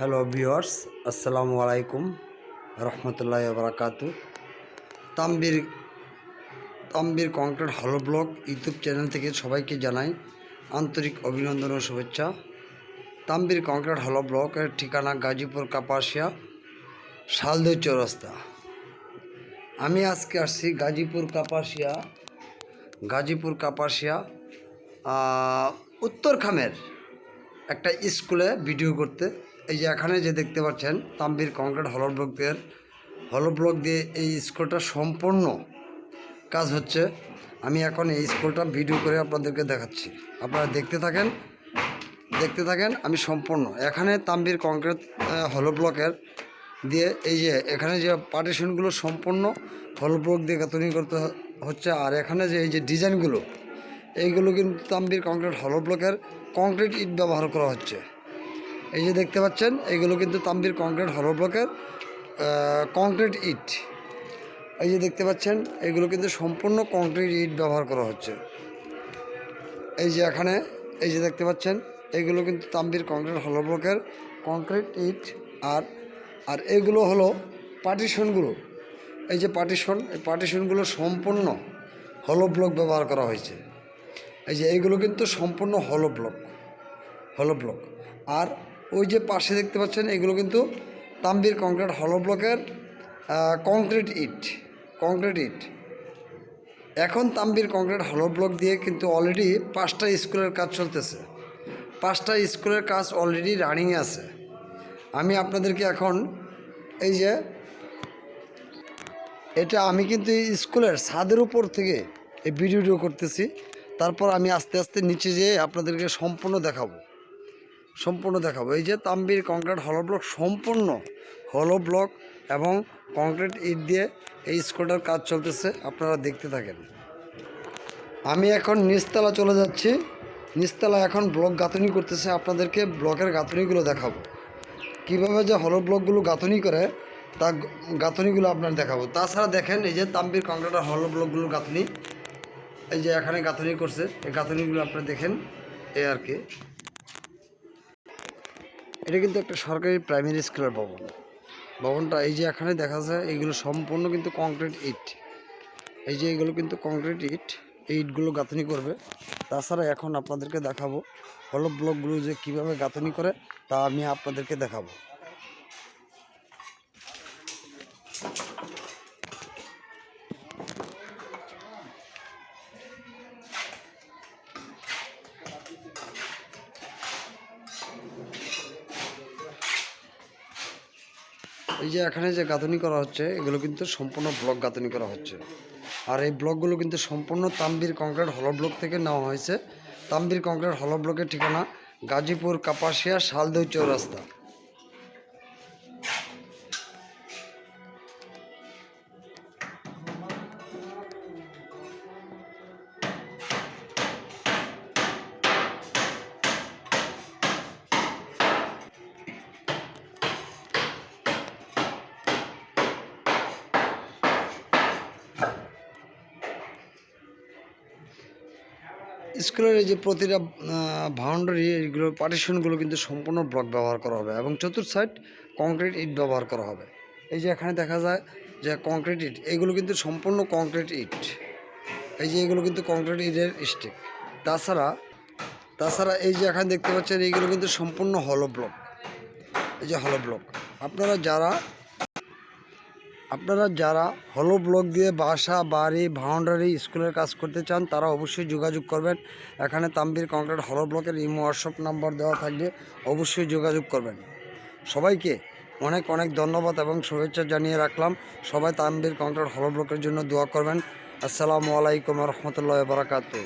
Hello viewers আসসালামু আলাইকুম রহমতুল্লাহ বারাকাতু তাম্বির তাম্বির কংক্রিট হলো ব্লগ ইউটিউব চ্যানেল থেকে সবাইকে জানাই আন্তরিক অভিনন্দন ও শুভেচ্ছা। তাম্বির কংক্রিট হলো ব্লকের ঠিকানা গাজীপুর কাপাসিয়া শালদৈ চৌরাস্তা। আমি আজকে আসছি গাজীপুর কাপাসিয়া গাজীপুর কাপাসিয়া উত্তরখামের একটা স্কুলে ভিডিও করতে। এই যে এখানে যে দেখতে পাচ্ছেন, তাম্বির কংক্রিট হলো ব্লকের হলো ব্লক দিয়ে এই স্কুলটা সম্পূর্ণ কাজ হচ্ছে। আমি এখন এই স্কুলটা ভিডিও করে আপনাদেরকে দেখাচ্ছি। আপনারা দেখতে থাকেন দেখতে থাকেন, আমি সম্পূর্ণ। এখানে তাম্বির কংক্রিট হলো ব্লকের দিয়ে এই যে এখানে যে পার্টিশনগুলো সম্পূর্ণ হলো ব্লক দিয়ে গাঁথনি করতে হচ্ছে, আর এখানে যে এই যে ডিজাইনগুলো, এইগুলো কিন্তু তাম্বির কংক্রিট হলো ব্লকের কংক্রিট ইট ব্যবহার করা হচ্ছে। এই যে দেখতে পাচ্ছেন এইগুলো কিন্তু তাম্বির কংক্রিট হলো ব্লকের কংক্রিট ইট। এই যে দেখতে পাচ্ছেন, এগুলো কিন্তু সম্পূর্ণ কংক্রিট ইট ব্যবহার করা হচ্ছে। এই যে এখানে, এই যে দেখতে পাচ্ছেন, এগুলো কিন্তু তাম্বির কংক্রিট হলো ব্লকের কংক্রিট ইট আর আর এগুলো হলো পার্টিশনগুলো এই যে পার্টিশন, এই পার্টিশনগুলো সম্পূর্ণ হলো ব্লক ব্যবহার করা হয়েছে। এই যে এইগুলো কিন্তু সম্পূর্ণ হলো ব্লক হলো ব্লক। আর ওই যে পাশে দেখতে পাচ্ছেন, এগুলো কিন্তু তাম্বির কংক্রিট হলো ব্লকের কংক্রিট ইট কংক্রিট ইট। এখন তাম্বির কংক্রিট হলো ব্লক দিয়ে কিন্তু অলরেডি পাঁচটা স্কুলের কাজ চলতেছে। পাঁচটা স্কুলের কাজ অলরেডি রানিং আছে। আমি আপনাদেরকে এখন এই যে, এটা আমি কিন্তু স্কুলের ছাদের উপর থেকে এই ভিডিওটিও করতেছি। তারপর আমি আস্তে আস্তে নিচে যেয়ে আপনাদেরকে সম্পূর্ণ দেখাবো। সম্পূর্ণ দেখাবো। এই যে তাম্বির কংক্রিট হলো ব্লক সম্পূর্ণ হলো ব্লক এবং কংক্রিট ইট দিয়ে এই স্কুলটার কাজ চলতেছে, আপনারা দেখতে থাকেন। আমি এখন নিচতলা চলে যাচ্ছি। নিচতলা এখন ব্লক গাঁথনি করতেছে, আপনাদেরকে ব্লকের গাঁথনিগুলো দেখাবো। কীভাবে যে হলো ব্লকগুলো গাঁথনি করে, তা গাঁথনিগুলো আপনার দেখাবো। তাছাড়া দেখেন, এই যে তাম্বির কংক্রিটের হলো ব্লকগুলোর গাঁথনি, এই যে এখানে গাঁথনি করছে, এই গাঁথনিগুলো আপনারা দেখেন, এই আর কি। এটা কিন্তু একটা সরকারি প্রাইমারি স্কুলের ভবন। ভবনটা এই যে এখানে দেখা যায় এইগুলো সম্পূর্ণ কিন্তু কংক্রিট ইট। এই যে এগুলো কিন্তু কংক্রিট ইট, এই ইটগুলো গাঁথনি করবে। তাছাড়া এখন আপনাদেরকে দেখাবো হলো ব্লকগুলো যে কীভাবে গাঁথনি করে, তা আমি আপনাদেরকে দেখাবো। এই যে এখানে যে গাঁথনি করা হচ্ছে, এগুলো কিন্তু সম্পূর্ণ ব্লক গাঁথনি করা হচ্ছে। আর এই ব্লকগুলো কিন্তু সম্পূর্ণ তাম্বির কংক্রিট হল ব্লক থেকে নেওয়া হয়েছে। তাম্বির কংক্রিট হল ব্লকের ঠিকানা গাজীপুর কাপাসিয়া শালদৈ চৌরাস্তা। স্কুলের যে প্রতিটা বাউন্ডারি এইগুলো পার্টিশনগুলো কিন্তু সম্পূর্ণ ব্লক ব্যবহার করা হবে এবং চতুর্থ সাইড কংক্রিট ইট ব্যবহার করা হবে। এই যে এখানে দেখা যায় যে কংক্রিট ইট, এগুলো কিন্তু সম্পূর্ণ কংক্রিট ইট। এই যে এগুলো কিন্তু কংক্রিট ইটের স্টিক তাছাড়া তাছাড়া এই যে এখানে দেখতে পাচ্ছেন, এইগুলো কিন্তু সম্পূর্ণ হলো ব্লক এই যে হলো ব্লক আপনারা যারা আপনারা যারা হলো ব্লক দিয়ে বাসা, বাড়ি বাউন্ডারি স্কুলের কাজ করতে চান, তারা অবশ্যই যোগাযোগ করবেন। এখানে তাম্বির কংক্রিট হলো ব্লকের ইমো হোয়াটসঅ্যাপ নাম্বার দেওয়া থাকবে, অবশ্যই যোগাযোগ করবেন। সবাইকে অনেক অনেক ধন্যবাদ এবং শুভেচ্ছা জানিয়ে রাখলাম। সবাই তাম্বির কংক্রিট হলো ব্লকের জন্য দোয়া করবেন। আসসালামু আলাইকুম রহমতুল্লাহ বারাকাতু